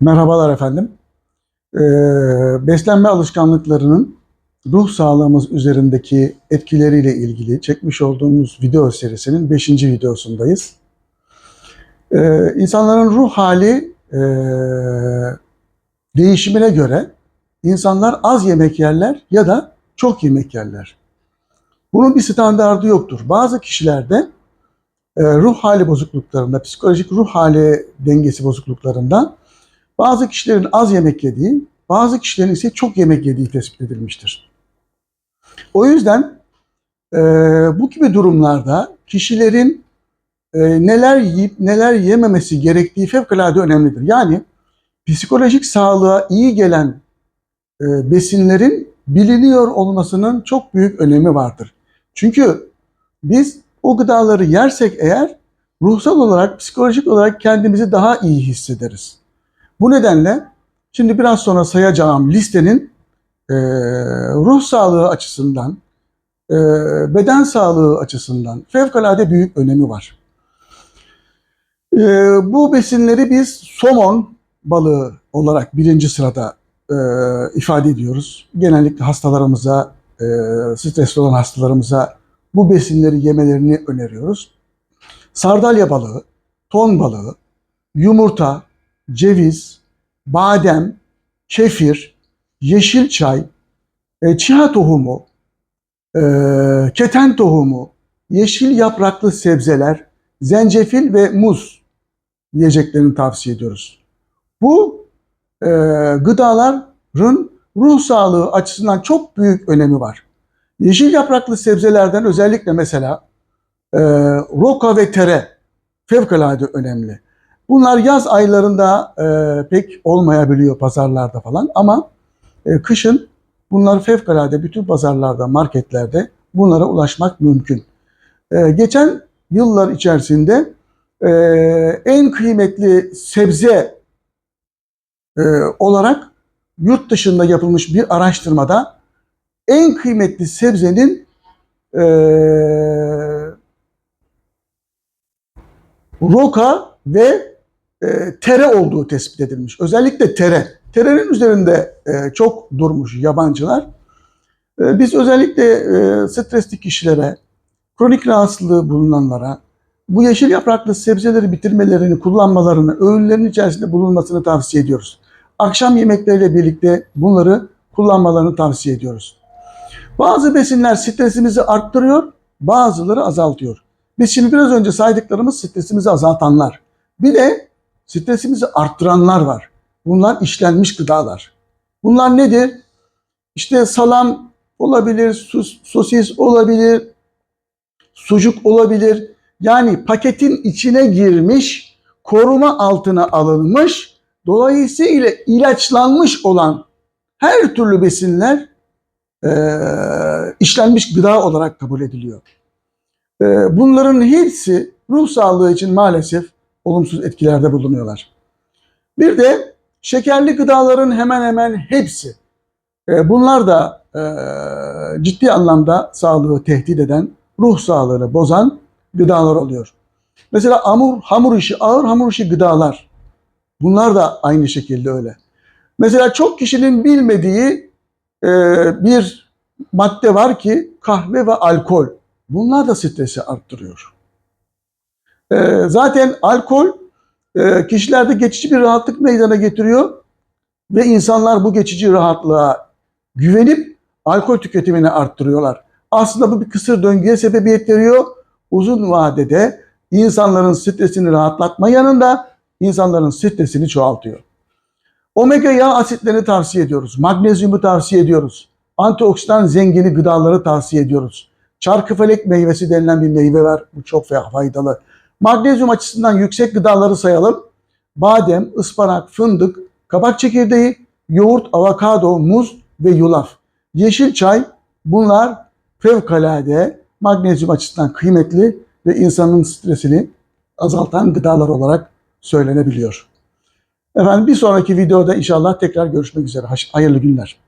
Merhabalar efendim. Ee, beslenme alışkanlıklarının ruh sağlığımız üzerindeki etkileriyle ilgili çekmiş olduğumuz video serisinin 5. videosundayız. Ee, insanların ruh hali e, değişimine göre insanlar az yemek yerler ya da çok yemek yerler. Bunun bir standardı yoktur. Bazı kişilerde e, ruh hali bozukluklarında, psikolojik ruh hali dengesi bozukluklarında bazı kişilerin az yemek yediği, bazı kişilerin ise çok yemek yediği tespit edilmiştir. O yüzden e, bu gibi durumlarda kişilerin e, neler yiyip neler yememesi gerektiği fevkalade önemlidir. Yani psikolojik sağlığa iyi gelen e, besinlerin biliniyor olmasının çok büyük önemi vardır. Çünkü biz o gıdaları yersek eğer ruhsal olarak, psikolojik olarak kendimizi daha iyi hissederiz. Bu nedenle şimdi biraz sonra sayacağım listenin e, ruh sağlığı açısından, e, beden sağlığı açısından fevkalade büyük önemi var. E, bu besinleri biz somon balığı olarak birinci sırada e, ifade ediyoruz. Genellikle hastalarımıza, e, stresli olan hastalarımıza bu besinleri yemelerini öneriyoruz. Sardalya balığı, ton balığı, yumurta, ceviz, badem, kefir, yeşil çay, e, çiha tohumu, e, keten tohumu, yeşil yapraklı sebzeler, zencefil ve muz yiyeceklerini tavsiye ediyoruz. Bu e, gıdaların ruh sağlığı açısından çok büyük önemi var. Yeşil yapraklı sebzelerden özellikle mesela e, roka ve tere fevkalade önemli. Bunlar yaz aylarında e, pek olmayabiliyor pazarlarda falan ama e, kışın bunlar fevkalade bütün pazarlarda, marketlerde bunlara ulaşmak mümkün. E, geçen yıllar içerisinde e, en kıymetli sebze e, olarak yurt dışında yapılmış bir araştırmada en kıymetli sebzenin e, roka ve e, tere olduğu tespit edilmiş. Özellikle tere. Terenin üzerinde e, çok durmuş yabancılar. E, biz özellikle e, stresli kişilere, kronik rahatsızlığı bulunanlara bu yeşil yapraklı sebzeleri bitirmelerini, kullanmalarını, öğünlerin içerisinde bulunmasını tavsiye ediyoruz. Akşam yemekleriyle birlikte bunları kullanmalarını tavsiye ediyoruz. Bazı besinler stresimizi arttırıyor, bazıları azaltıyor. Biz şimdi biraz önce saydıklarımız stresimizi azaltanlar. Bir de stresimizi arttıranlar var. Bunlar işlenmiş gıdalar. Bunlar nedir? İşte salam olabilir, sus, sosis olabilir, sucuk olabilir. Yani paketin içine girmiş, koruma altına alınmış, dolayısıyla ilaçlanmış olan her türlü besinler e, işlenmiş gıda olarak kabul ediliyor. E, bunların hepsi ruh sağlığı için maalesef olumsuz etkilerde bulunuyorlar. Bir de şekerli gıdaların hemen hemen hepsi. E, bunlar da e, ciddi anlamda sağlığı tehdit eden, ruh sağlığını bozan gıdalar oluyor. Mesela hamur, hamur işi, ağır hamur işi gıdalar. Bunlar da aynı şekilde öyle. Mesela çok kişinin bilmediği e, bir madde var ki kahve ve alkol. Bunlar da stresi arttırıyor. E, zaten alkol e, kişilerde geçici bir rahatlık meydana getiriyor ve insanlar bu geçici rahatlığa güvenip alkol tüketimini arttırıyorlar. Aslında bu bir kısır döngüye sebebiyet veriyor. Uzun vadede insanların stresini rahatlatma yanında insanların stresini çoğaltıyor. Omega yağ asitlerini tavsiye ediyoruz. Magnezyumu tavsiye ediyoruz. Antioksidan zengini gıdaları tavsiye ediyoruz. Çarkıfelek meyvesi denilen bir meyve var. Bu çok faydalı. Magnezyum açısından yüksek gıdaları sayalım. Badem, ıspanak, fındık, kabak çekirdeği, yoğurt, avokado, muz ve yulaf. Yeşil çay bunlar fevkalade magnezyum açısından kıymetli ve insanın stresini azaltan gıdalar olarak söylenebiliyor. Efendim bir sonraki videoda inşallah tekrar görüşmek üzere. Hayırlı günler.